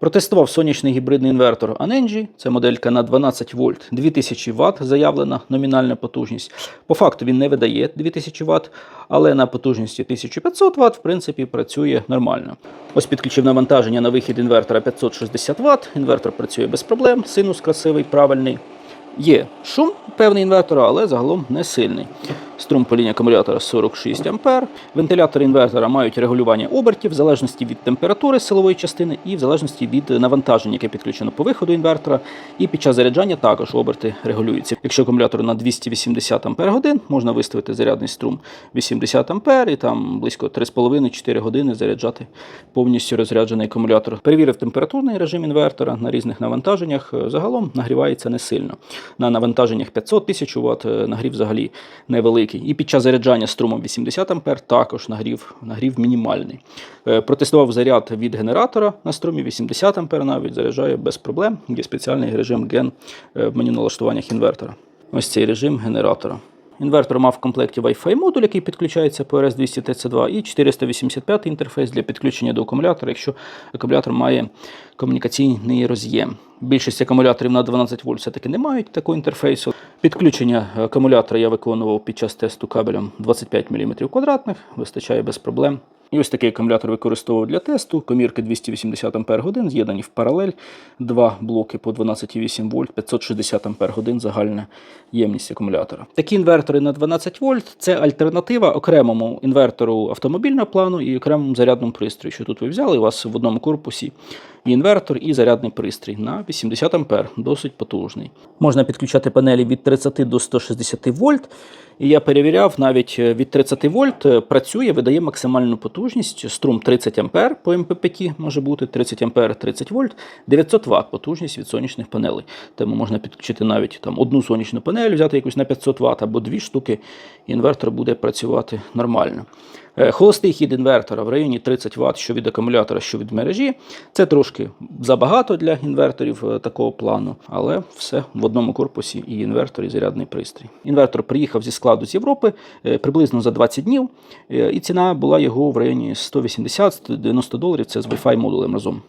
Протестував сонячний гібридний інвертор Anenji. Це моделька на 12 вольт, 2000 Вт заявлена номінальна потужність. По факту він не видає 2000 Вт, але на потужності 1500 Вт, в принципі, працює нормально. Ось підключив навантаження на вихід інвертора 560 Вт. Інвертор працює без проблем, синус красивий, правильний. Є шум певний інвертора, але загалом не сильний. Струм по акумулятора 46 А. Вентилятори інвертора мають регулювання обертів в залежності від температури силової частини і в залежності від навантаження, яке підключено по виходу інвертора. І під час заряджання також оберти регулюються. Якщо акумулятор на 280 Ах, можна виставити зарядний струм 80 А і там близько 3,5-4 години заряджати повністю розряджений акумулятор. Перевірив температурний режим інвертора на різних навантаженнях. Загалом нагрівається не сильно. На навантаженнях 500 тисяч Вт нагрів взагалі невеликий. І під час заряджання струмом 80 А також нагрів, нагрів мінімальний. Е, Протестував заряд від генератора на струмі 80 А навіть заряджає без проблем. Є спеціальний режим ген е, в меню налаштуваннях інвертора. Ось цей режим генератора. Інвертор мав в комплекті Wi-Fi модуль, який підключається по RS200 TC2, і 485 інтерфейс для підключення до акумулятора, якщо акумулятор має комунікаційний роз'єм. Більшість акумуляторів на 12 вольт все-таки не мають такого інтерфейсу. Підключення акумулятора я виконував під час тесту кабелем 25 мм квадратних, вистачає без проблем. І ось такий акумулятор використовував для тесту. Комірки 280 Ах з'єднані в паралель. Два блоки по 12,8 вольт, 560 Ах загальна ємність акумулятора. Такі інвертори на 12 вольт це альтернатива окремому інвертору автомобільного плану і окремому зарядному пристрою, що тут ви взяли. У вас в одному корпусі і інвертор, і зарядний пристрій на 80 А, досить потужний. Можна підключати панелі від 30 до 160 вольт. І я перевіряв, навіть від 30 вольт працює, видає максимальну потужність. Струм 30 А по МППТ може бути 30 А 30 вольт, 900 Вт потужність від сонячних панелей. Тому можна підключити навіть там одну сонячну панель, взяти якусь на 500 Вт або дві штуки, і інвертор буде працювати нормально. Е, Холостий хід інвертора в районі 30 Вт, що від акумулятора, що від мережі. Це трошки забагато для інверторів е, такого плану, але все в одному корпусі і інвертор, і зарядний пристрій. Інвертор приїхав зі складу з Європи е, приблизно за 20 днів, і ціна була його в районі 180-190 доларів. Це з Wi-Fi модулем разом.